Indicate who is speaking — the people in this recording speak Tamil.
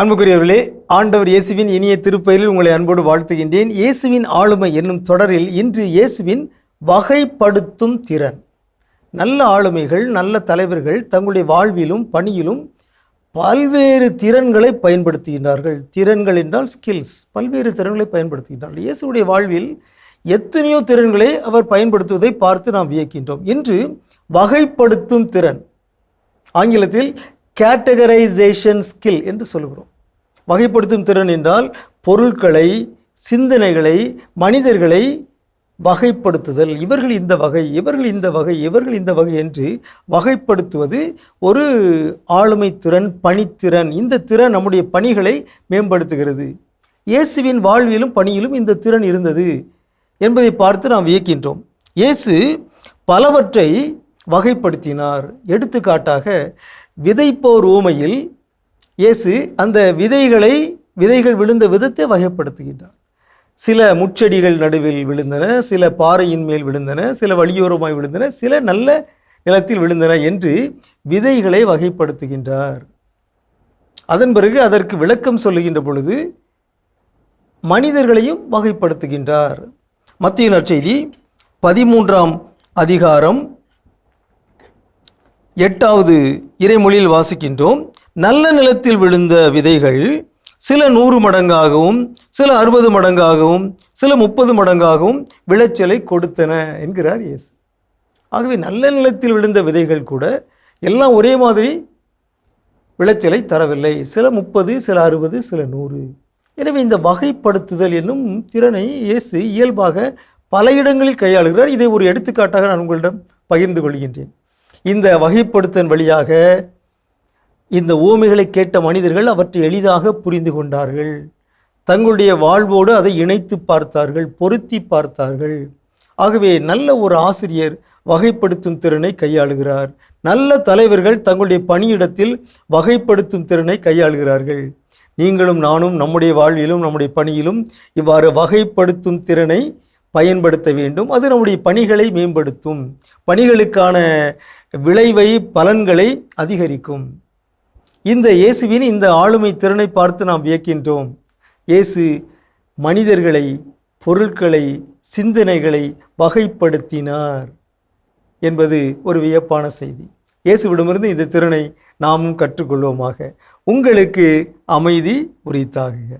Speaker 1: அன்புக்குரியவர்களே ஆண்டவர் இயேசுவின் இனிய திருப்பெயரில் உங்களை அன்போடு வாழ்த்துகின்றேன். இயேசுவின் ஆளுமை என்னும் தொடரில் இன்று இயேசுவின் வகைப்படுத்தும் திறன். நல்ல ஆளுமைகள் நல்ல தலைவர்கள் தங்களுடைய வாழ்விலும் பணியிலும் பல்வேறு திறன்களை பயன்படுத்துகின்றார்கள். திறன்கள் என்றால் ஸ்கில்ஸ் பல்வேறு திறன்களை பயன்படுத்துகின்றார்கள். இயேசுடைய வாழ்வில் எத்தனையோ திறன்களை அவர் பயன்படுத்துவதை பார்த்து நாம் வியக்கின்றோம். இன்று வகைப்படுத்தும் திறன். ஆங்கிலத்தில் கேட்டகரைசேஷன் ஸ்கில் என்று சொல்கிறோம் வகைப்படுத்தும் திறன் என்றால் பொருட்களை சிந்தனைகளை மனிதர்களை வகைப்படுத்துதல். இவர்கள் இந்த வகை இவர்கள் இந்த வகை இவர்கள் இந்த வகை என்று வகைப்படுத்துவது ஒரு ஆளுமை திறன் பணித்திறன். இந்த திறன் நம்முடைய பணிகளை மேம்படுத்துகிறது. இயேசுவின் வாழ்விலும் பணியிலும் இந்த திறன் இருந்தது என்பதை பார்த்து நாம் வியக்கின்றோம். இயேசு பலவற்றை வகைப்படுத்தினார். எடுத்துக்காட்டாக விதைப்போர் ஊமையில் இயேசு அந்த விதைகளை விதைகள் விழுந்த விதத்தை வகைப்படுத்துகின்றார். சில முச்செடிகள் நடுவில் விழுந்தன சில பாறையின் மேல் விழுந்தன சில வழியோரமாய் விழுந்தன சில நல்ல நிலத்தில் விழுந்தன என்று விதைகளை வகைப்படுத்துகின்றார். அதன் பிறகு அதற்கு விளக்கம் சொல்லுகின்ற பொழுது மனிதர்களையும் வகைப்படுத்துகின்றார். மத்திய நற்செய்தி பதிமூன்றாம் அதிகாரம் எட்டாவது இறைமொழியில் வாசிக்கின்றோம் நல்ல நிலத்தில் விழுந்த விதைகள் சில நூறு மடங்காகவும் சில அறுபது மடங்காகவும் சில முப்பது மடங்காகவும் விளைச்சலை கொடுத்தன என்கிறார் இயேசு. ஆகவே நல்ல நிலத்தில் விழுந்த விதைகள் கூட எல்லாம் ஒரே மாதிரி விளைச்சலை தரவில்லை. சில முப்பது சில அறுபது சில நூறு. எனவே இந்த வகைப்படுத்துதல் என்னும் திறனை இயேசு இயல்பாக பல இடங்களில் கையாளுகிறார். இதை ஒரு எடுத்துக்காட்டாக நான் உங்களிடம் பகிர்ந்து கொள்கின்றேன். இந்த வகைப்படுத்தன் வழியாக இந்த ஓமைகளை கேட்ட மனிதர்கள் அவற்றை எளிதாக புரிந்து கொண்டார்கள். தங்களுடைய வாழ்வோடு அதை இணைத்து பார்த்தார்கள் பொருத்தி பார்த்தார்கள். ஆகவே நல்ல ஒரு ஆசிரியர் வகைப்படுத்தும் திறனை கையாளுகிறார். நல்ல தலைவர்கள் தங்களுடைய பணியிடத்தில் வகைப்படுத்தும் திறனை கையாளுகிறார்கள். நீங்களும் நானும் நம்முடைய வாழ்விலும் நம்முடைய பணியிலும் இவ்வாறு வகைப்படுத்தும் திறனை பயன்படுத்த வேண்டும். அது நம்முடைய பணிகளை மேம்படுத்தும். பணிகளுக்கான விளைவை பலன்களை அதிகரிக்கும். இந்த இயேசுவின் இந்த ஆளுமை திறனை பார்த்து நாம் வியக்கின்றோம். இயேசு மனிதர்களை பொருட்களை சிந்தனைகளை வகைப்படுத்தினார் என்பது ஒரு வியப்பான செய்தி. இயேசுவிடமிருந்து இந்த திறனை நாமும் கற்றுக்கொள்வோமாக. உங்களுக்கு அமைதி உரித்தாகுக.